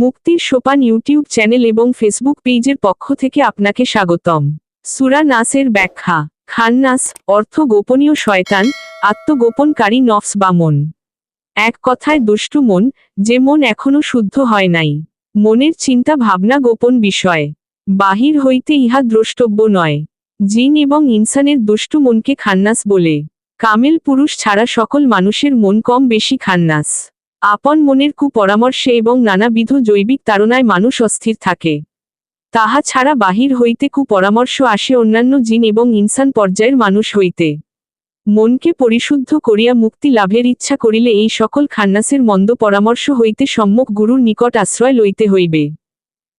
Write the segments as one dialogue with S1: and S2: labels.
S1: মুক্তির সোপান YouTube channel এবং ফেসবুক পেজের পক্ষ থেকে আপনাকে স্বাগতম। সুরা নাসের ব্যাখ্যা খান্নাস অর্থ গোপনীয় শয়তান, আত্মগোপনকারী নফস বা মন। এক কথায় দুষ্টু মন, যে মন এখনও শুদ্ধ হয় নাই। মনের চিন্তা ভাবনা গোপন বিষয়। বাহির হইতে ইহা দ্রষ্টব্য নয়। জিন এবং ইনসানের দুষ্টু মনকে খান্নাস বলে। কামেল পুরুষ ছাড়া সকল মানুষের মন কম বেশি খান্নাস আপন মনের কুপরামর্শে এবং নানাবিধ জৈবিক তাড়নায় মানুষ অস্থির থাকে। তাহা ছাড়া বাহির হইতে কুপরামর্শ আসে অন্যান্য জিন এবং ইনসান পর্যায়ের মানুষ হইতে। মনকে পরিশুদ্ধ করিয়া মুক্তি লাভের ইচ্ছা করিলে এই সকল খান্নাসের মন্দ পরামর্শ হইতে সম্মুখ গুরুর নিকট আশ্রয় লইতে হইবে।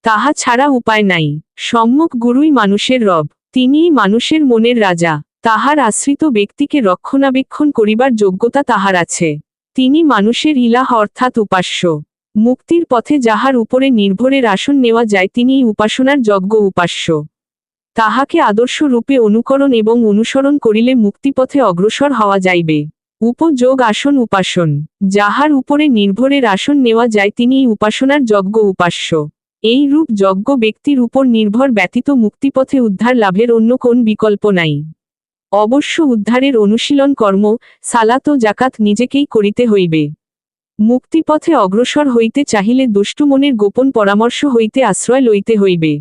S1: তাহা ছাড়া উপায় নাই। সম্মুখ গুরুই মানুষের রব, তিনিই মানুষের মনের রাজা। তাহার আশ্রিত ব্যক্তিকে রক্ষণাবেক্ষণ করিবার যোগ্যতা তাহার আছে। তিনি মানুষের ইলাহ অর্থাৎ উপাস্য। মুক্তির পথে যাহার উপরে নির্ভরের আসন নেওয়া যায় তিনিই উপাসনার যজ্ঞ উপাস্য। তাহাকে আদর্শ রূপে অনুকরণ এবং অনুসরণ করিলে মুক্তিপথে অগ্রসর হওয়া যাইবে। উপযোগ আসন উপাসন। যাহার উপরে নির্ভরের আসন নেওয়া যায় তিনিই উপাসনার যজ্ঞ উপাস্য। এই রূপ যজ্ঞ ব্যক্তির উপর নির্ভর ব্যতীত মুক্তিপথে উদ্ধার লাভের অন্য কোন বিকল্প নাই। অবশ্য উদ্ধারের অনুশীলন কর্ম, সালাত ও জাকাত নিজেকেই করিতে হইবে। মুক্তিপথে অগ্রসর হইতে চাহিলে দুষ্টু মনের গোপন পরামর্শ হইতে আশ্রয় লইতে হইবে।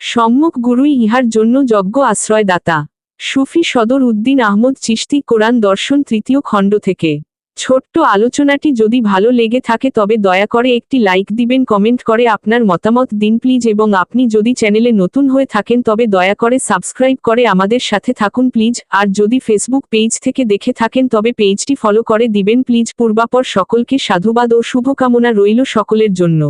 S1: সম্মুখ গুরুই ইহার জন্য যজ্ঞ আশ্রয়দাতা। সুফি সদর উদ্দিন আহমদ চিস্তি কোরআন দর্শন তৃতীয় খণ্ড থেকে। ছোট্ট আলোচনাটি যদি ভালো লেগে থাকে তবে দয়া করে একটি লাইক দিবেন, কমেন্ট করে আপনার মতামত দিন প্লিজ এবং আপনি যদি চ্যানেলে নতুন হয়ে থাকেন তবে দয়া করে সাবস্ক্রাইব করে আমাদের সাথে থাকুন প্লিজ। আর যদি ফেসবুক পেজ থেকে দেখে থাকেন তবে পেজটি ফলো করে দিবেন প্লিজ। পূর্বাপর সকলকে সাধুবাদ ও শুভকামনা রইল সকলের জন্য।